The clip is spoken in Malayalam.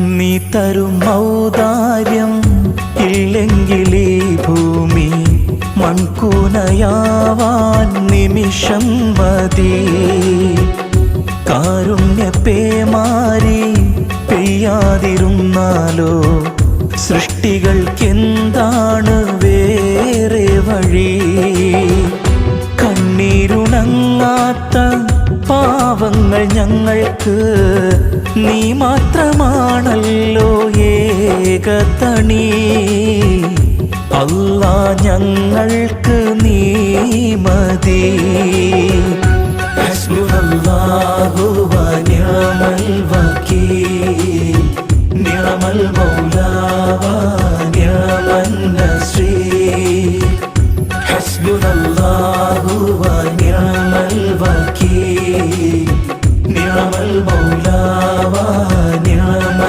നീ തരും ഔദാര്യം ഇല്ലെങ്കിൽ ഈ ഭൂമി മൺകൂനയാവാൻ നിമിഷം മതി. കാരുണ്യ പേമാരി പെയ്യാതിരുന്നാലോ? സൃഷ്ടികൾക്കെന്താണ് വേറെ വഴി? കണ്ണീരുണങ്ങാത്ത പാവങ്ങൾ ഞങ്ങൾക്ക് നീ മാത്രമാണല്ലോ ഏകതണി അല്ല ഞങ്ങൾക്ക് നീ മതി. ഹസ്ബുനല്ലാഹു നിഅമൽ